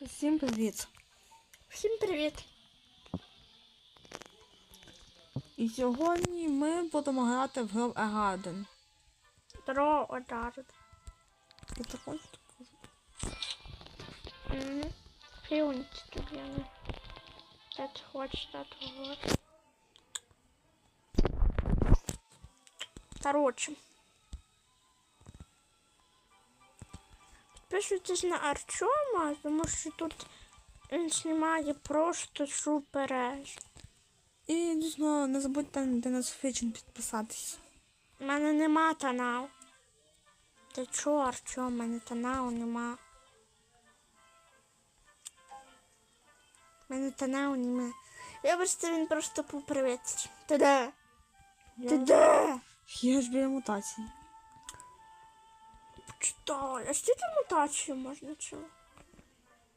Всім привіт! Всім привіт! І сьогодні ми будемо грати в гру Агаден. Дро ударит. І також Угу. Фіунці тобі не. Це хочеш так говорити. Короче. Підписуйтесь на Артема, тому що тут він знімає просто супереж. І дійсно не забудьте на нас фічен підписатись. У мене нема каналу. Ти чо, Артем, у мене каналу нема. У мене каналу нема. Він просто. Ти де? Ти Я, де? я ж біля мутації. Почитай. А що там мутацію можна чого?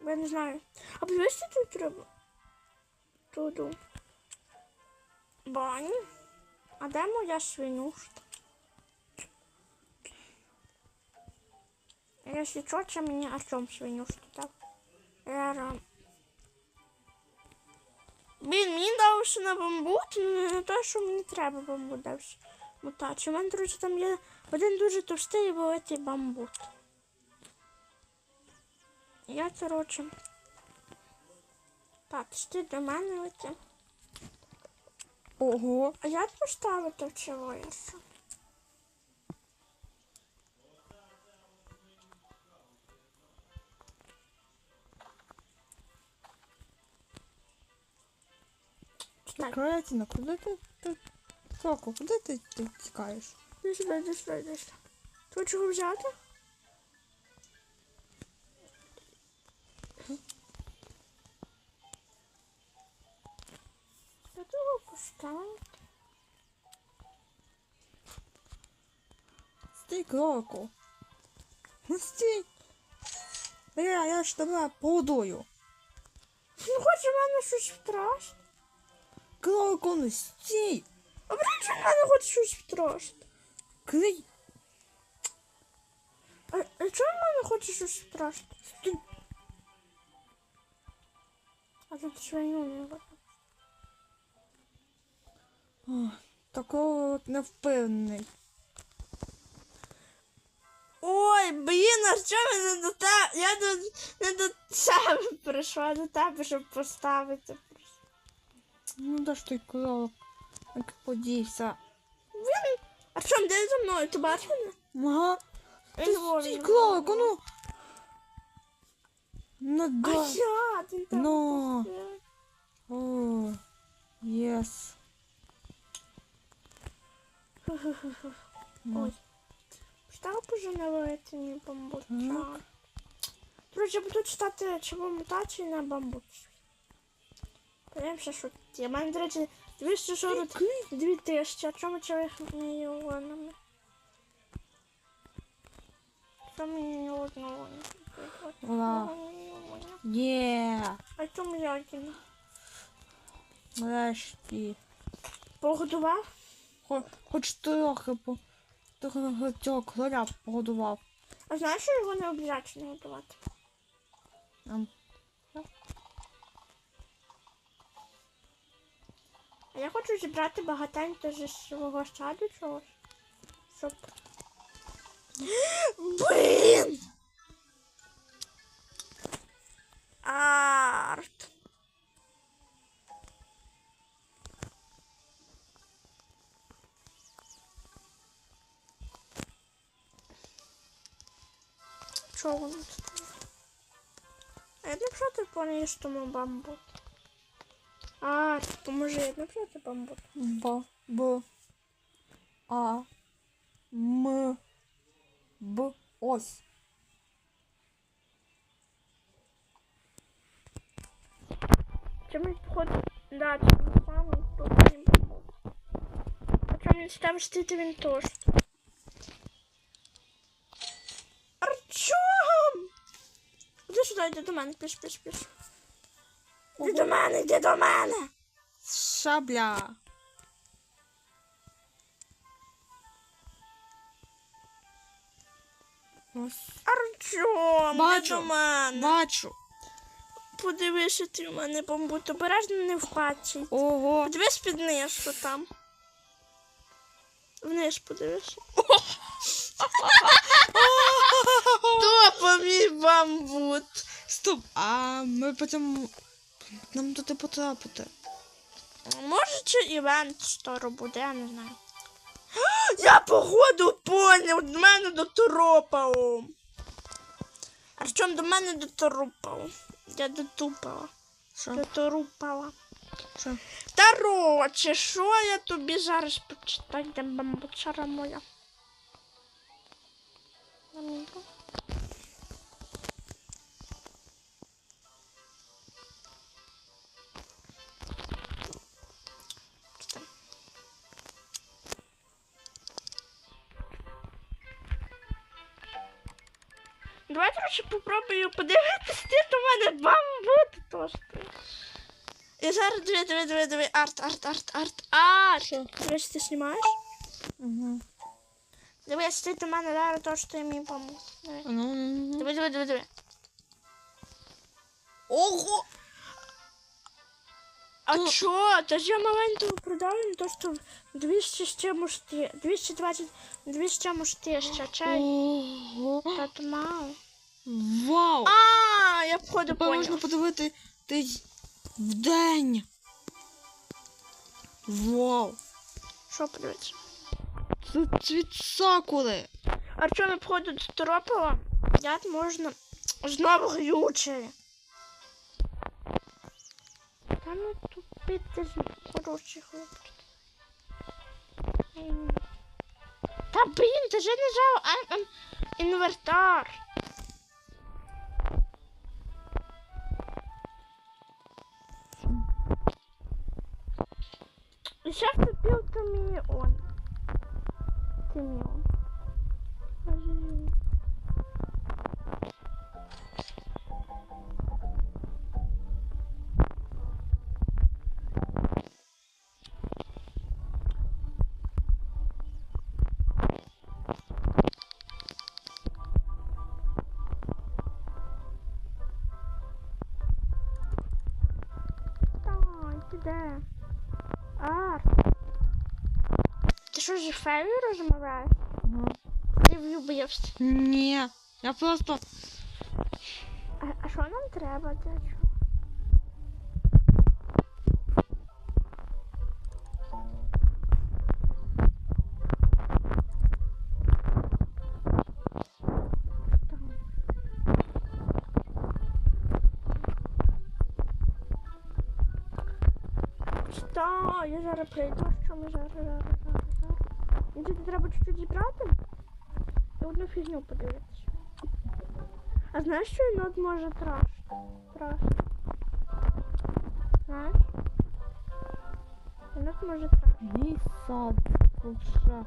Я не знаю. А подивися тут треба. Туду. Бані. А де моя свинюшка? Якщо що, це мені о чому свинюшка, так? Рам. Блін, мені дався на бамбут, не те, що мені треба бамбут дався. Мутацію. У мене, друзі, там є один дуже товстий і великий бамбут. Я, коротше. Так, ти до мене лети. Ого! А як поставити в чоловіка? Так, Кретіна, куди ти? Соко, куди ти тікаєш? де сюди, де сюди, де сюди. Тут чого взяти? Я того поставити. Стій, кроку. Ну стій. Я, я ж тебе погодую. Ну, хоче в мене щось втрашити. Кроку, ну стій. А блін, що в мене хоче щось втрашити? Крий. А, а чого в мене хоче щось? Стій. А тут свиню не. Ох, Такого от не. Ой, блін, а що я не до тебе? Я до, не до себе прийшла, до тебе, щоб поставити. Ну де ж той крок? Як подівся. Він... А за мною? Ти бачиш мене? Ага. Ти не стій, кролику, ну. Ну А я, ти там. Ну. О, єс. Ну. Ой. На велетині бамбука. Так. Друзі, я буду читати чого мутації на бамбуці. Подивимося, що ті. У мене, до речі, 242 тисячі, а чому чоловік мільйонами? Ні одного не. Є. А чому я один? Нарешті. Погодував? Хо- Хоч трохи по трохи цього кроля погодував. А знаєш, що його не обов'язково годувати? А я хочу зібрати багатенько зі свого саду чогось. Щоб. Блін! Арт. Чого воно тут? А я не проти по-ністому бамбут. А, поможи, проти бамбут. Б. Б. А. М. Б. Ось. Чому походу, да, чому саме тут не. А чому не став стити він теж? Арчом! Іди сюди, йди до мене, піш, піш, піш. Іди до мене, йди до мене! Шабля. Ось. Артем, Бачу. до мене. Бачу. подивися, ти в мене бамбут. Обережно не впадці. Ого. Подивись під низ, що там. Вниз подивись. Топовий бамбут. Стоп, а ми потім нам туди потрапити. Може, чи івент скоро буде, я не знаю. Я походу поняв, до мене доторопав. Артем до мене доторопав. Я дотупала. Що? Доторупала. Що? Короче, що я тобі зараз почитаю, де бамбучара моя. Давай, короче, попробую подивитись, де до мене бамбут буде тошки. І зараз диви, диви, диви, диви, арт, арт, арт, арт, арт. Короче, ти знімаєш? Угу. Дивись, ти до мене зараз то, що ти мені помог. Ну, ну, ну. диви, диви, диви, диви. Ого! А Ну. чо? Та ж я маленького продав, то що 200 з чимось ти, 220, 200 з чимось тисяча, чай. Та то мало. Вау! А, я походу Тепер можна поняв. подивити десь в день. Вау! Що подивитися? Це цвіт сакури. А що ми походу доторопила? Як можна знову глюче? Та ну тупити хороший хлопчик. М. Та блін, ти ж не жав інвертар. І ще втопив Томіон. Томіон. Що ж фею розмовляєш? Ага. Ти влюбився. Ні. Я просто. А, а що нам треба? Там. Що? Я зараз прийду, що ми зараз, зараз, зараз, зараз. Мені тут треба чуть-чуть зібрати і одну фігню подивитися. А знаєш, що енот може трашити? Трашити. Знаєш? Енот може трашити. Мій сад. Лучше.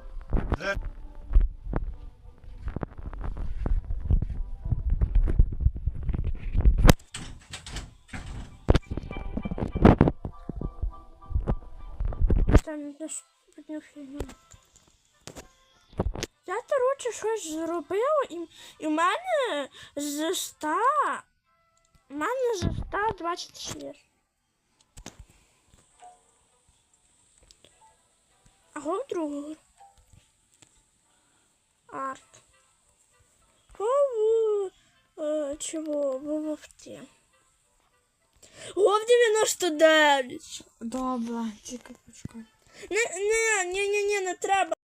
Там якусь одну фігню. Я, коротше, щось зробила, і, і в мене з 100... В мене з 126. А го другого. Арт. Го в... Е, чого? В вовті. Го 99. Добре, тільки почекай. Не, не, ні, ні, ні, не треба.